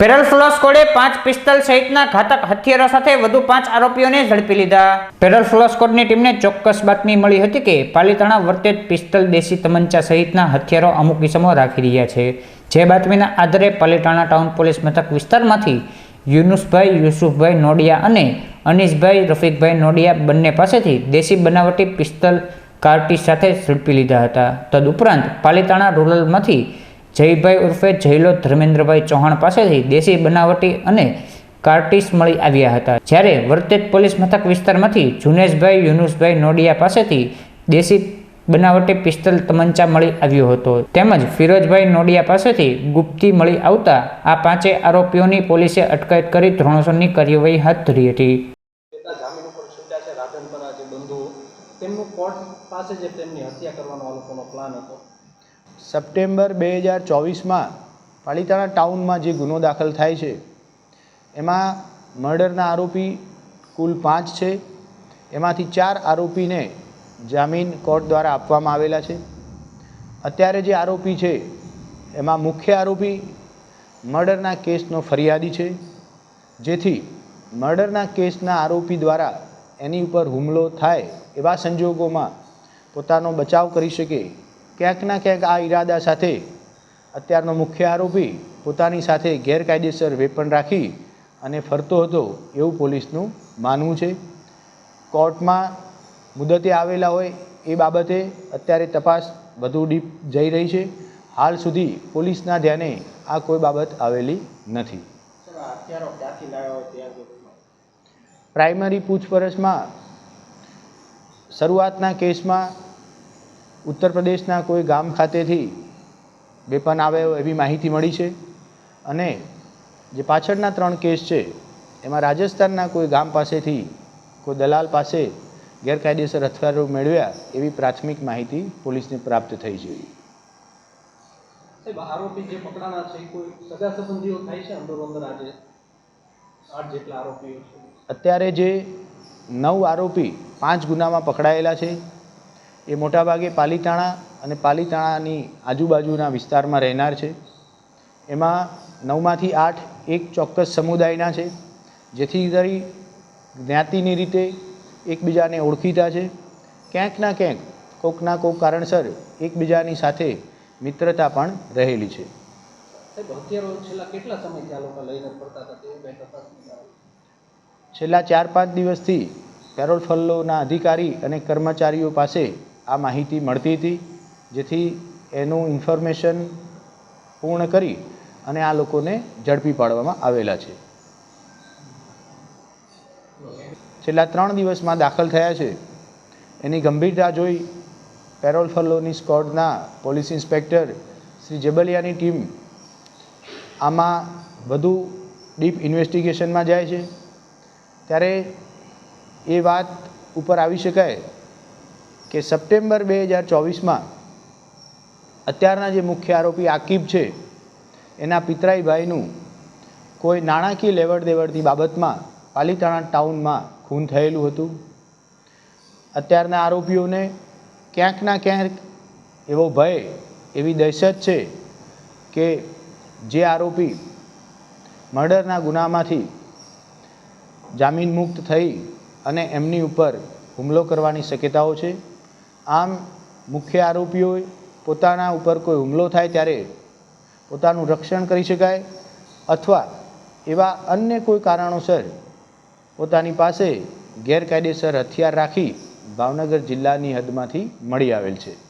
Parole ફ્લોસ કોડે પાંચ pistol સહિતના ઘાતક હથિયારો સાથે વધુ પાંચ આરોપીઓને ઝડપી લીધા. પેરલ ફ્લોસ કોડની ટીમને ચોક્કસ બાતમી મળી હતી કે પાલીતાણા વર્તેજ પિસ્તલ દેશી તમંચા સહિતના હથિયારો અમુક કિસમો રાખી રહ્યા છે. જે બાતમીના આધારે પાલીતાણા ટાઉન પોલીસ મથક વિસ્તારમાંથી યુનુસભાઈ, યુસુફભાઈ નોડિયા અને અનીશભાઈ, રફીકભાઈ નોડિયા બંને પાસેથી દેશી બનાવટી પિસ્તલ કાર્ટી સાથે ઝડપી લીધા હતા. તદુપરાંત પાલીતાણા રૂરલમાંથી જયભાઈ ઉર્ફે જયલો ધર્મેન્દ્રભાઈ ચૌહાણ પાસેથી દેશી બનાવટી અને કાર્ટિસ મળી આવ્યા હતા. જ્યારે વર્તેજ પોલીસ મથક વિસ્તારમાંથી જુનેશભાઈ, યુનુસભાઈ નોડિયા પાસેથી દેશી બનાવટી પિસ્તલ તમંચા મળી આવ્યો હતો. તેમજ ફિરોજભાઈ નોડિયા પાસેથી ગુપ્તી મળી આવતા આ પાંચે આરોપીઓની પોલીસે અટકાયત કરી ધોરણસરની કાર્યવાહી હાથ ધરી હતી. તેમનું કોર્ટ પાસે જે તેમની હત્યા કરવાનો આ લોકોનો પ્લાન હતો. સપ્ટેમ્બર બે હજાર ચોવીસમાં પાલિતાણા ટાઉનમાં જે ગુનો દાખલ થાય છે, એમાં મર્ડરના આરોપી કુલ પાંચ છે. એમાંથી ચાર આરોપીને જામીન કોર્ટ દ્વારા આપવામાં આવેલા છે. અત્યારે જે આરોપી છે, એમાં મુખ્ય આરોપી મર્ડરના કેસનો ફરિયાદી છે. જેથી મર્ડરના કેસના આરોપી દ્વારા એની ઉપર હુમલો થાય એવા સંજોગોમાં પોતાનો બચાવ કરી શકે ક્યાંક ના ક્યાંક આ ઈરાદા સાથે અત્યારનો મુખ્ય આરોપી પોતાની સાથે ગેરકાયદેસર વેપન રાખી અને ફરતો હતો એવું પોલીસનું માનવું છે. કોર્ટમાં મુદતે આવેલા હોય એ બાબતે અત્યારે તપાસ વધુ ડીપ જઈ રહી છે. હાલ સુધી પોલીસના ધ્યાને આ કોઈ બાબત આવેલી નથી. પ્રાઇમરી પૂછપરછમાં શરૂઆતના કેસમાં ઉત્તર પ્રદેશના કોઈ ગામ ખાતેથી બેપન આવ્યો એવી માહિતી મળી છે અને જે પાછળના ત્રણ કેસ છે એમાં રાજસ્થાનના કોઈ ગામ પાસેથી કોઈ દલાલ પાસે ગેરકાયદેસર હથિયારો મેળવ્યા એવી પ્રાથમિક માહિતી પોલીસને પ્રાપ્ત થઈ છે. સાહેબ આરોપી જે પકડાના છે કોઈ સગા સંબંધીઓ થાય છે અંદરો અંદર આજે? આઠ જેટલા આરોપીઓ છે. અત્યારે જે નવ આરોપી પાંચ ગુનામાં પકડાયેલા છે એ મોટાભાગે પાલીતાણા અને પાલીતાણાની આજુબાજુના વિસ્તારમાં રહેનાર છે. એમાં નવમાંથી આઠ એક ચોક્કસ સમુદાયના છે જેથી કરી જ્ઞાતિની રીતે એકબીજાને ઓળખીતા છે. ક્યાંક ના ક્યાંક કોકના કોક કારણસર એકબીજાની સાથે મિત્રતા પણ રહેલી છે? છેલ્લા ચાર પાંચ દિવસથી પેરોલ ફલ્લોના અધિકારી અને કર્મચારીઓ પાસે આ માહિતી મળતી હતી, જેથી એનું ઇન્ફોર્મેશન પૂર્ણ કરી અને આ લોકોને ઝડપી પાડવામાં આવેલા છે. છેલ્લા ત્રણ દિવસમાં દાખલ થયા છે. એની ગંભીરતા જોઈ પેરોલ ફલ્લોની સ્કોડના પોલીસ ઇન્સ્પેક્ટર શ્રી જબલિયાની ટીમ આમાં વધુ ડીપ ઇન્વેસ્ટિગેશનમાં જાય છે. ત્યારે એ વાત ઉપર આવી શકાય કે સપ્ટેમ્બર બે હજાર ચોવીસમાં અત્યારના જે મુખ્ય આરોપી આકીબ છે, એના પિતરાઈ ભાઈનું કોઈ નાણાકીય લેવડ દેવડની બાબતમાં પાલીતાણા ટાઉનમાં ખૂન થયેલું હતું. અત્યારના આરોપીઓને ક્યાંકના ક્યાંક એવો ભય, એવી દહેશત છે કે જે આરોપી મર્ડરના ગુનામાંથી જામીન મુક્ત થઈ અને એમની ઉપર હુમલો કરવાની શક્યતાઓ છે. આમ મુખ્ય આરોપીઓએ પોતાના ઉપર કોઈ હુમલો થાય ત્યારે પોતાનું રક્ષણ કરી શકાય અથવા એવા અન્ય કોઈ કારણોસર પોતાની પાસે ગેરકાયદેસર હથિયાર રાખી ભાવનગર જિલ્લાની હદમાંથી મળી આવેલ છે.